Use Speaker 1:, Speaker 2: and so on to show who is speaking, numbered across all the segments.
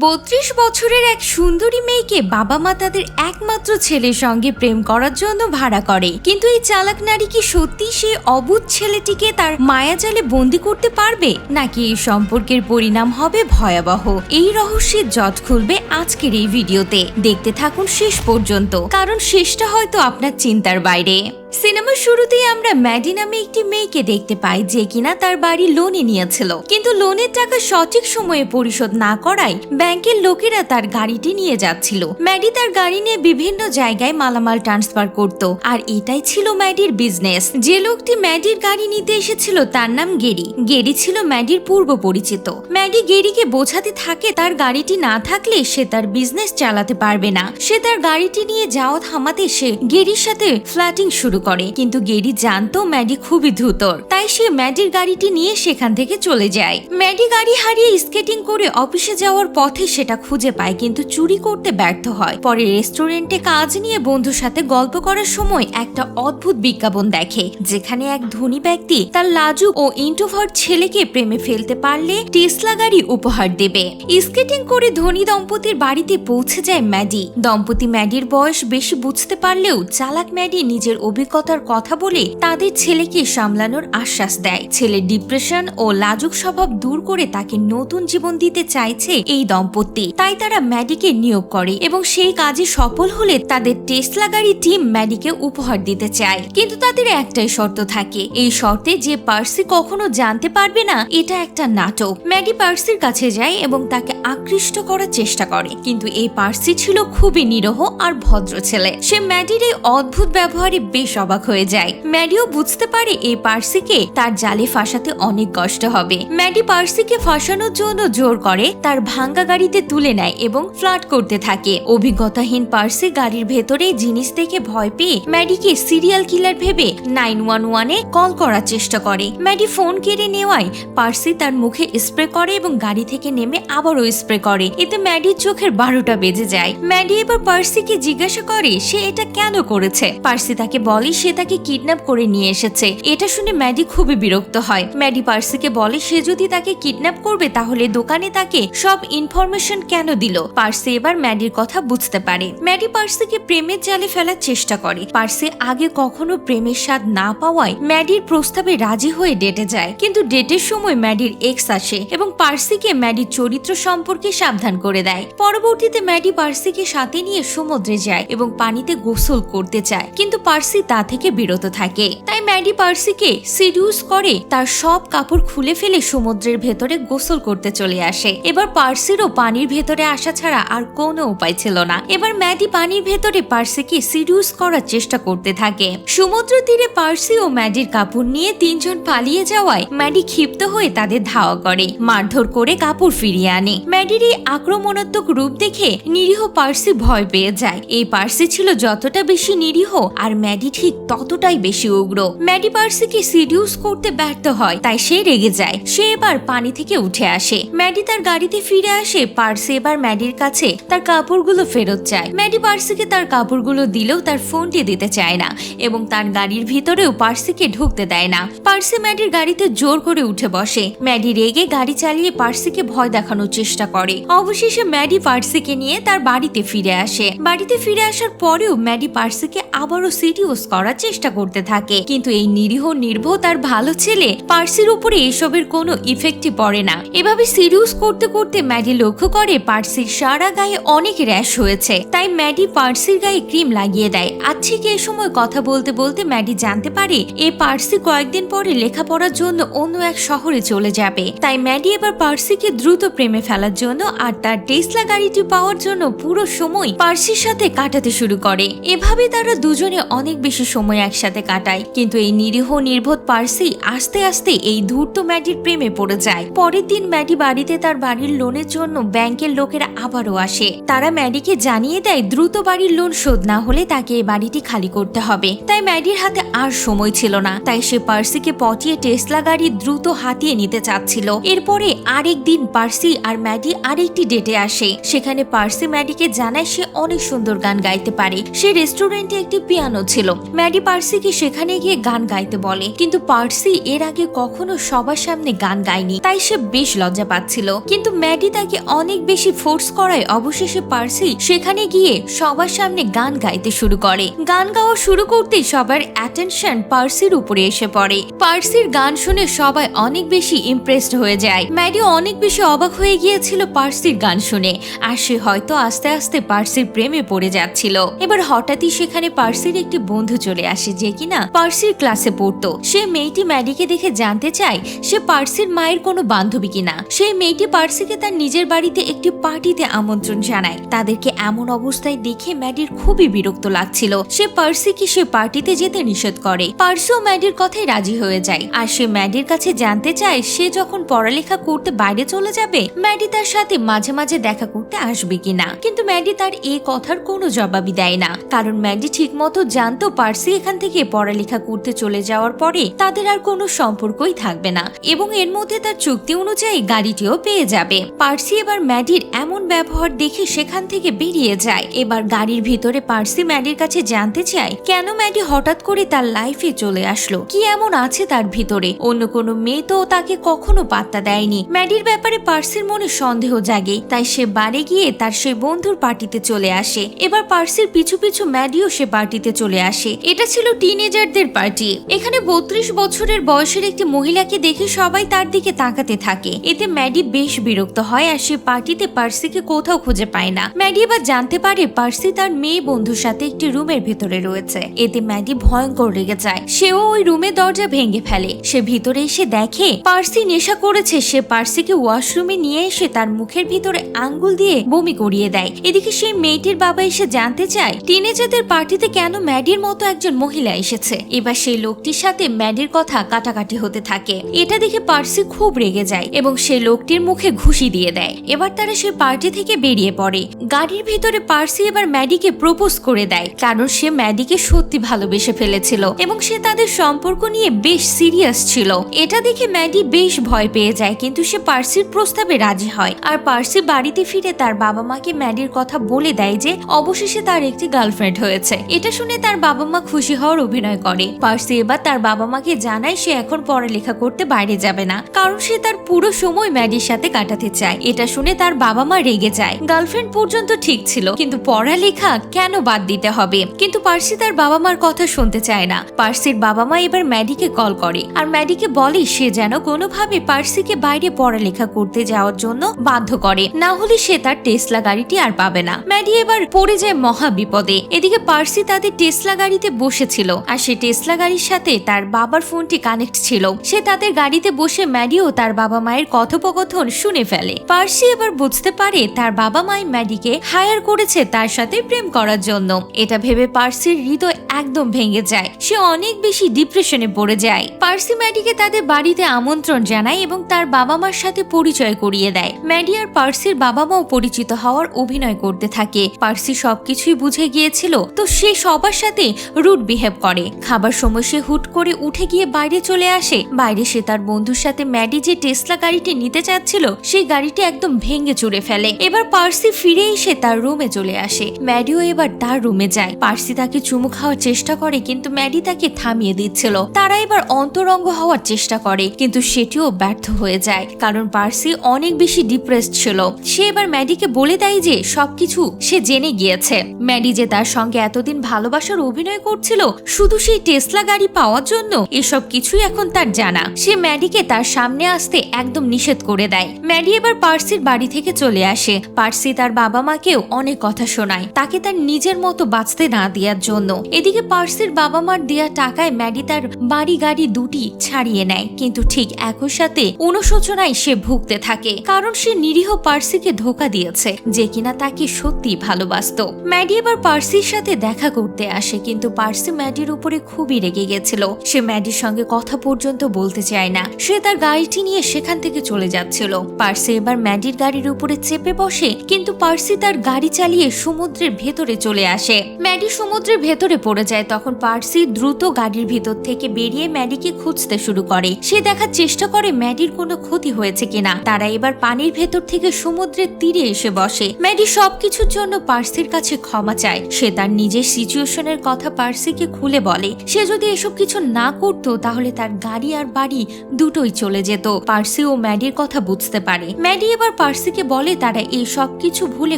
Speaker 1: বত্রিশ বছরের এক সুন্দরী মেয়েকে বাবা মা তাদের একমাত্র ছেলের সঙ্গে প্রেম করার জন্য ভাড়া করে। কিন্তু এই চালাক নারী কি সত্যি সেই অবুধ ছেলেটিকে তার মায়া মায়াজালে বন্দি করতে পারবে? নাকি এই সম্পর্কের পরিণাম হবে ভয়াবহ? এই রহস্যের জট খুলবে আজকের এই ভিডিওতে। দেখতে থাকুন শেষ পর্যন্ত, কারণ শেষটা হয়তো আপনার চিন্তার বাইরে। সিনেমার শুরুতেই আমরা ম্যাডি নামে একটি মেয়েকে দেখতে পাই, যে কিনা তার বাড়ি লোনে নিয়েছিল। কিন্তু লোনের টাকা সঠিক সময়ে পরিশোধ না করায় ব্যাংকের লোকেরা তার গাড়িটি নিয়ে যাচ্ছিল। ম্যাডি তার গাড়ি নিয়ে বিভিন্ন জায়গায় মালামাল ট্রান্সফার করত। আর এটাই ছিল ম্যাডির বিজনেস। যে লোকটি ম্যাডির গাড়ি নিতে এসেছিল তার নাম গেরি। গেরি ছিল ম্যাডির পূর্ব পরিচিত। ম্যাডি গেরিকে বোঝাতে থাকে, তার গাড়িটি না থাকলে সে তার বিজনেস চালাতে পারবে না। সে তার গাড়িটি নিয়ে যাওয়া থামাতে সে গেরির সাথে ফ্ল্যাটিং শুরু করে। কিন্তু গেরি জানতো ম্যাডি খুবই দ্রুতর তাই সে ম্যাডির গাড়িটি নিয়ে সেখান থেকে চলে যায়। ম্যাডি গাড়ি হারিয়ে স্কেটিং করে অফিসে যাওয়ার পথে সেটা খুঁজে পায়, কিন্তু চুরি করতে ব্যর্থ হয়। পরে রেস্টুরেন্টে কাজ নিয়ে বন্ধুর সাথে গল্প করার সময় একটা অদ্ভুত বিজ্ঞাপন দেখে, যেখানে এক ধনী ব্যক্তি তার লাজুক ও ইন্ট্রোভার্ট ছেলেকে প্রেমে ফেলতে পারলে টেসলা গাড়ি উপহার দেবে। স্কেটিং করে ধনী দম্পতির বাড়িতে পৌঁছে যায় ম্যাডি। দম্পতি ম্যাডির বয়স বেশি বুঝতে পারলেও চালাক ম্যাডি নিজের অভিজ্ঞতার কথা বলে তাদের ছেলেকে সামলানোর আশ্বাস দেয়। ছেলের ডিপ্রেশন ও লাজুক স্বভাব দূর করে তাকে নতুন জীবন দিতে চাইছে এই দম্পতি। তাই তারা ম্যাডিকে নিয়োগ করে এবং সেই কাজে সফল হলে তাদের টেসলা গাড়ি টিম ম্যাডিকে উপহার দিতে চায়। কিন্তু তাদের একটাই শর্ত থাকে। এই শর্তে যে পার্সি কখনো জানতে পারবে না, এটা একটা নাটক। ম্যাডি পার্সির কাছে যায় এবং তাকে আকৃষ্ট করার চেষ্টা করে। কিন্তু এই পার্সি ছিল খুবই নিরহ আর ভদ্র ছেলে। সে ম্যাডির এই অদ্ভুত ব্যবহারে বেশ অবাক হয়ে যায়। ম্যাডিও বুঝতে পারে এই পার্সিকে তার জালে ফাঁসাতে অনেক কষ্ট হবে। ম্যাডি পার্সিকে ফাঁসানোর জন্য জোর করে তার ভাঙ্গা গাড়িতে তুলে নেয় এবং ফ্লাট করতে থাকে। অভিজ্ঞতাহীন পার্সি গাড়ির ভেতরে জিনিস দেখে ভয় পেয়ে ম্যাডিকে সিরিয়াল কিলার ভেবে নাইন ওয়ান ওয়ানে কল করার চেষ্টা করে। ম্যাডি ফোন কেড়ে নেওয়ায় পার্সি তার মুখে স্প্রে করে এবং গাড়ি থেকে নেমে আবারও স্প্রে করে। এতে ম্যাডির চোখের বারোটা বেজে যায়। ম্যাডি এবার পার্সিকে জিজ্ঞাসা করে, সে এটা কেন করেছে? পার্সি তাকে বলে সে তাকে কিডন্যাপ করে নিয়ে এসেছে। এটা শুনে ম্যাডি খুবই বিরক্ত হয়। ম্যাডি পার্সিকে বলে, সে যদি তাকে কিডন্যাপ করবে, তাহলে দোকানে তাকে সব ইনফরমেশন কেন দিল? পার্সি এবার ম্যাডির কথা বুঝতে পারে। ম্যাডি পার্সিকে প্রেমের জালে ফেলার চেষ্টা করে। পার্সি আগে কখনো প্রেমের স্বাদ না পাওয়ায় ম্যাডির প্রস্তাবে রাজি হয়ে ডেটে যায়। কিন্তু ডেটের সময় ম্যাডির এক্স আসে এবং পার্সিকে ম্যাডির চরিত্র সম্পর্কে সাবধান করে দেয়। পরবর্তীতে ম্যাডি পার্সিকে সাথে নিয়ে সমুদ্রে যায় এবং পানিতে গোসল করতে চায় কিন্তু পার্সি তা থেকে বিরত থাকে। তাই ম্যাডি পার্সিকে সিডিউস করে তার সব কাপড় খুলে ফেলে সমুদ্রের ভেতরে গোসল করতে চলে আসে। এবার পার্সিরও পানির ভেতরে আসা ছাড়া আর কোনো উপায় ছিল না। এবার ম্যাডি পানির ভেতরে পার্সিকে সিডিউস করার চেষ্টা করতে থাকে। সমুদ্র তীরে পার্সি ও ম্যাডির কাপড় নিয়ে তিনজন পালিয়ে যাওয়ায় ম্যাডি ক্ষিপ্ত হয়ে তাদের ধাওয়া করে, মারধর করে কাপড় ফিরিয়ে আনে। ম্যাডির এই আক্রমণাত্মক রূপ দেখে নিরীহ পার্সি ভয় পেয়ে যায়। এই পার্সি ছিল যতটা বেশি নিরীহ আর ম্যাডি ঠিক ততটাই বেশি উগ্র। ম্যাডি পার্সিকে সিডিউস করতে ব্যর্থ হয়, তাই সে রেগে যায়। সে এবার পানি থেকে উঠে আসে। ম্যাডি তার গাড়িতে ফিরে আসে, পার্সি এবার ম্যাডির কাছে তার কাপড়গুলো ফেরত চায়। ম্যাডি পার্সিকে তার কাপড়গুলো দিলেও তার ফোনটি দিতে চায় না এবং তার গাড়ির ভিতরেও পার্সিকে ঢুকতে দেয় না। পার্সি ম্যাডির গাড়িতে জোর করে উঠে বসে। ম্যাডি রেগে গাড়ি চালিয়ে পার্সিকে ভয় দেখানোর চেষ্টা করে। অবশেষে ম্যাডি পার্সিকে নিয়ে তার বাড়িতে ফিরে আসে। বাড়িতে ফিরে আসার পরেও ম্যাডি পার্সিকে আবারও সিডিউস করার চেষ্টা করতে থাকে। কিন্তু এই নিরীহ নির্ভর তার ভালো ছেলে পার্সির উপরে এসবের কোনো ইফেক্টই পড়ে না। এভাবে সিডিউস করতে করতে ম্যাডি লক্ষ্য করে পার্সির সারা গায়ে অনেক র্যাশ হয়েছে। তাই ম্যাডি পার্সির গায়ে ক্রিম লাগিয়ে দেয়। আর ঠিক এই সময় কথা বলতে বলতে ম্যাডি জানতে পারে এই পার্সি কয়েকদিন পরে লেখাপড়ার জন্য অন্য এক শহরে চলে যাবে। তাই ম্যাডি এবার পার্সিকে দ্রুত প্রেমে ফেলার জন্য আর তার টেসলা গাড়িটি পাওয়ার জন্য পুরো সময় পার্সির সাথে কাটাতে শুরু করে। এভাবে তারা দুজনে অনেক বেশি সময় একসাথে কাটায় কিন্তু এই নিরীহ, নির্বোধ পার্সি আস্তে আস্তে এই ধূর্ত ম্যাডির প্রেমে পড়ে যায়। পরের দিন ম্যাডি বাড়িতে তার বাড়ির লোনের জন্য ব্যাংকের লোকেরা আবারও আসে। তারা ম্যাডিকে জানিয়ে দেয়, দ্রুত বাড়ির লোন শোধ না হলে তাকে এই বাড়িটি খালি করতে হবে। তাই ম্যাডির হাতে আর সময় ছিল না। তাই সে পার্সিকে পটিয়ে টেসলা গাড়ি দ্রুত হাতিয়ে নিতে চাচ্ছিল। এরপরে আরেক দিন পার্সি আর ম্যাডি আরেকটি ডেটে আসে। সেখানে পার্সি ম্যাডিকে জানায় সে অনেক সুন্দর গান গাইতে পারে। সে রেস্টুরেন্টে একটি পিয়ানো ছিল। ম্যাডি পার্সিকে সেখানে গিয়ে গান গাইতে বলে। কিন্তু পার্সি এর আগে কখনো সবার সামনে গান গায়নি, তাই সে বেশ লজ্জা পাচ্ছিল। কিন্তু ম্যাডি তাকে অনেক বেশি ফোর্স করায় অবশেষে পার্সি সেখানে গিয়ে সবার সামনে গান গাইতে শুরু করে। গান গাওয়া শুরু করতেই সবার অ্যাটেনশন পার্সির উপরে এসে পড়ে। পার্সির গান শুনে সবাই অনেক বেশি ইমপ্রেসড হয়ে যায়। ম্যাডি অনেক বেশি অবাক হয়ে গিয়েছিল পার্সির গান শুনে, আর সে হয়তো আস্তে আস্তে পার্সির প্রেমে পড়ে যাচ্ছিল। এবার হঠাৎই সেখানে পার্সির একটি বন্ধু চলে আসে যে কিনা পার্সির ক্লাসে পড়তো। সে মেয়েটি ম্যাডিকে দেখে জানতে চায়, সে পার্সির মায়ের কোনো বান্ধবী কিনা। সেই মেয়েটি পার্সিকে তার নিজের বাড়িতে একটি পার্টিতে আমন্ত্রণ জানায়। তাদেরকে এমন অবস্থায় দেখে ম্যাডির খুবই বিরক্ত লাগছিল। সে পার্সিকে সে পার্টিতে যেতে নিষেধ করে। পার্সিও ম্যাডির কথায় রাজি হয়ে যায়। আর সে ম্যাডির কাছে জানতে চায়, সে যখন পড়ালেখা করতে বাইরে চলে যাবে, ম্যাডি তার সাথে মাঝে মাঝে দেখা করতে আসবে কিনা। কিন্তু ম্যাডি তার এই কথার কোনো জবাবই দেয় না। কারণ ম্যাডি ঠিক মতো জানতো পার্সি এখান থেকে পড়ালেখা করতে চলে যাওয়ার পরে তাদের আর কোনো সম্পর্কই থাকবে না এবং এর মধ্যে তার চুক্তি অনুযায়ী গাড়িটিও পেয়ে যাবে। পার্সি এবার ম্যাডির এমন ব্যবহার দেখে সেখান থেকে বেরিয়ে যায়। এবার গাড়ির ভিতরে পার্সি ম্যাডির কাছে জানতে চায়, কেন ম্যাডি হঠাৎ করে তার লাইফে চলে আসলো? কি এমন আছে তার ভিতরে? অন্য কোনো মেয়ে তো তাকে কখনো পাত্তা দেয়নি। ম্যাডির ব্যাপারে পার্সির মনে সন্দেহ জাগে, তাই সে বাড়ি গিয়ে তার সেই বন্ধুর পার্টিতে চলে আসে। এবার পার্সির পিছু পিছু ম্যাডিও সে পার্টিতে চলে আসে। এটা ছিল টিনেজারদের পার্টি। এখানে বত্রিশ বছরের বয়সের একটি মহিলাকে দেখে সবাই তার দিকে তাকাতে থাকে। এতে ম্যাডি বেশ বিরক্ত হয় আর সে পার্টিতে পার্সিকে কোথাও খুঁজে পায় না। ম্যাডি এবার জানতে পারে পার্সি তার মেয়ে বন্ধুর সাথে একটি রুমের ভেতরে রয়েছে। এতে ম্যাডি ভয়ঙ্কর রেগে যায়। সেও ওই রুমের দরজা ভেঙে ফেলে। সে ভিতরে এসে দেখে পার্সি নেশা করেছে। সে পার্সিকে ওয়াশরুমে নিয়ে এসে তার মুখের ভিতরে আঙ্গুল দিয়ে বমি করিয়ে দেয়। এদিকে সেই মেয়েটির বাবা এসে জানতে চায়, টিনেজারদের পার্টিতে কেন ম্যাডির মতো একজন মহিলা এসেছে। এবার সেই লোকটির সাথে ম্যাডির কথা কাটাকাটি হতে থাকে। এটা দেখে পার্সি খুব রেগে যায় এবং সেই লোকটির মুখে ঘুষি দিয়ে দেয়। এবার তারা সেই পার্টি থেকে বেরিয়ে পড়ে। গাড়ির ভিতরে পার্সি এবার ম্যাডিকে প্রপোজ করে দেয়, কারণ সে ম্যাডিকে সত্যি ভালোবেসে ফেলেছিল এবং সে তাদের সম্পর্ক নিয়ে বেশ সিরিয়াস ছিল। এটা দেখে ম্যাডি বেশ ভয় পেয়ে যায়, কিন্তু সে পার্সির প্রস্তাবে রাজি হয়। আর পার্সি বাড়িতে ফিরে তার বাবা মাকে ম্যাডির কথা বলে দেয় যে, অবশেষে তার একটি গার্লফ্রেন্ড হয়েছে। এটা শুনে তার বাবা মা খুশি হওয়ার অভিনয় করে। পার্সি এবার তার বাবা মাকে জানায় সে এখন পড়ালেখা করতে বাইরে যাবে না, কারণ সে তার পুরো সময় ম্যাডির সাথে কাটাতে চায়। এটা শুনে তার বাবা মা রেগে যায়। গার্লফ্রেন্ড পর্যন্ত ঠিক ছিল, কিন্তু পড়ালেখা কেন বাদ দিতে হবে? কিন্তু পার্সি তার বাবা মার কথা শুনতে চায় না। পার্সির বাবা মা এবার ম্যাডিকে কল করে, আর ম্যাডিকে বলে সে যেন কোনোভাবে পার্সিকে বাইরে পড়ালেখা করতে যাওয়ার জন্য বাধ্য করে। না হলে সে তার টেসলা গাড়িটি আর পাবে না। ম্যাডি এবার পড়ে যায় মহা বিপদে। এদিকে পার্সি তাদের টেসলা গাড়িতে বসেছিল। আর সে টেসলা গাড়ির সাথে তার বাবার ফোনটি কানেক্ট ছিল। সে তাদের গাড়িতে বসে ম্যাডিও তার বাবা মায়ের কথোপকথন শুনে ফেলে। পার্সি এবার বুঝতে পারে তার বাবা মাই ম্যাডিকে হায়ার করেছে তার সাথে প্রেম করার জন্য। এটা ভেবে পার্সির হৃদয় একদম ভেঙে যায়। সে অনেক বেশি ডিপ্রেশনে পড়ে যায়। পার্সি ম্যাডিকে তাদের বাড়িতে আমন্ত্রণ জানায় এবং তার বাবা মার সাথে পরিচয় করিয়ে দেয়। ম্যাডি আর পার্সির বাবা মাও পরিচিত হওয়ার অভিনয় করতে থাকে। পার্সি সবকিছুই বুঝে গিয়েছিল। তো সে সবার সাথে রুট বিহেভ করে। খাবার সময় সে হুট করে উঠে গিয়ে বাইরে চলে আসে। বাইরে সে তার বন্ধুর সাথে ম্যাডি যে টেসলা গাড়িটি নিতে চাচ্ছিল, সেই গাড়িটি একদম ভেঙে চুরে ফেলে। এবার পার্সি ফিরে এসে তার রুমে চলে আসে। ম্যাডিও এবার তার রুমে যায়। পার্সি তাকে চুমু খাওয়ার চেষ্টা করে, কিন্তু ম্যাডি তাকে থামিয়ে দিচ্ছিল। তারা এবার অন্তরঙ্গ হওয়ার চেষ্টা করে, কিন্তু সেটিও ব্যর্থ হয়ে যায়, কারণ পার্সি অনেক বেশি ডিপ্রেসড ছিল। সে এবার ম্যাডিকে বলে দেয় যে, সবকিছু সে জেনে গিয়েছে। ম্যাডি যে তার সঙ্গে এতদিন ভালোবাসার অভিনয় করছিল শুধু সেই টেসলা গাড়ি পাওয়ার জন্য। এসব কিছুই এখন তার জানা। সে ম্যাডিকে তার সামনে আসতে একদম নিষেধ করে দেয়। ম্যাডি এবার পার্সির বাড়ি থেকে চলে আসে। পার্সি তার বাবা মাকেও অনেক কথা শোনায়। তাকে তার নিজের মতো বাঁচতে না দেওয়ার জন্য। এদিকে পার্সির বাবা মার দেওয়া টাকায় ম্যাডি তার বাড়ি গাড়ি দুটি ছাড়িয়ে নেয়। কিন্তু ঠিক একই সাথে অনুশোচনায় সে ভুগতে থাকে। কারণ সে নিরীহ পার্সিকে ধোকা দিয়েছে, যে কিনা তাকে সত্যি ভালোবাসতো। ম্যাডি এবার পার্সির সাথে দেখা করতে আসে কিন্তু পার্সি ম্যাডির উপরে খুবই রেগে গেছিল। সে ম্যাডির সঙ্গে কথা পর্যন্ত বলতে চায় না। সে তার গাড়িটি নিয়ে সেখান থেকে চলে যাচ্ছিল। পার্সি এবার ম্যাডির গাড়ির উপরে চেপে বসে, কিন্তু পার্সি তার গাড়ি চালিয়ে সমুদ্রের ভেতরে চলে আসে। ম্যাডি সমুদ্রের ভেতরে পড়ে যায়, তখন পার্সি দ্রুত গাড়ির ভিতর থেকে বেরিয়ে ম্যাডিকে খুঁজতে শুরু করে। সে দেখার চেষ্টা করে ম্যাডির কোনো ক্ষতি হয়েছে কিনা। তারা এবার পানির ভেতর থেকে সমুদ্রের তীরে এসে বসে। ম্যাডি সবকিছুর জন্য পার্সির কাছে ক্ষমা চায়। সে তার নিজের সিচুয়েশনের কথা পার্সিকে খুলে বলে, সে যদি এসব কিছু না করতো, তাহলে তার গাড়ি আর বাড়ি দুটোই চলে যেত। পার্সি ও ম্যাডির কথা বুঝতে পারে। ম্যাডি এবার পার্সিকে বলে, তারা এই সব কিছু ভুলে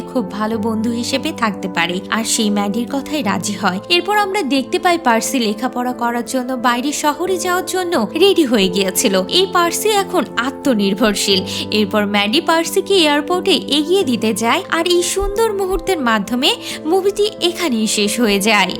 Speaker 1: খুব ভালো বন্ধু হিসেবে থাকতে পারে। আর সেই ম্যাডির কথাই রাজি হয়। এরপর আমরা দেখতে পাই পার্সি লেখাপড়া করার জন্য বাইরে শহরে যাওয়ার জন্য রেডি হয়ে গিয়েছিল। এই পার্সি এখন আত্মনির্ভরশীল। এরপর ম্যাডি পার্সিকে এয়ারপোর্টে এগিয়ে দিতে যায় আর এই সুন্দর মুহূর্তের মাধ্যমে মুভিটি এখানেই শেষ হয়ে যায়।